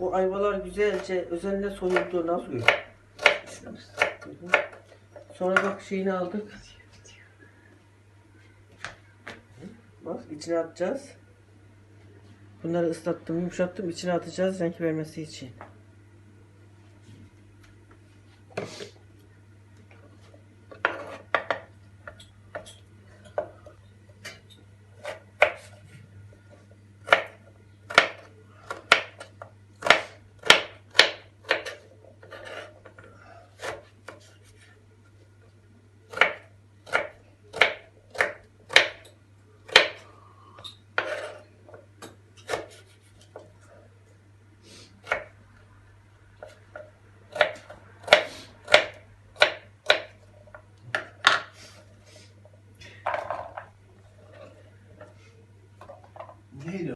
Bu ayvalar güzelce özenle soyuldu. Nasıl? Sonra bak şeyini aldık. Bak içine atacağız. Bunları ıslattım, yumuşattım. içine atacağız renk vermesi için. NATO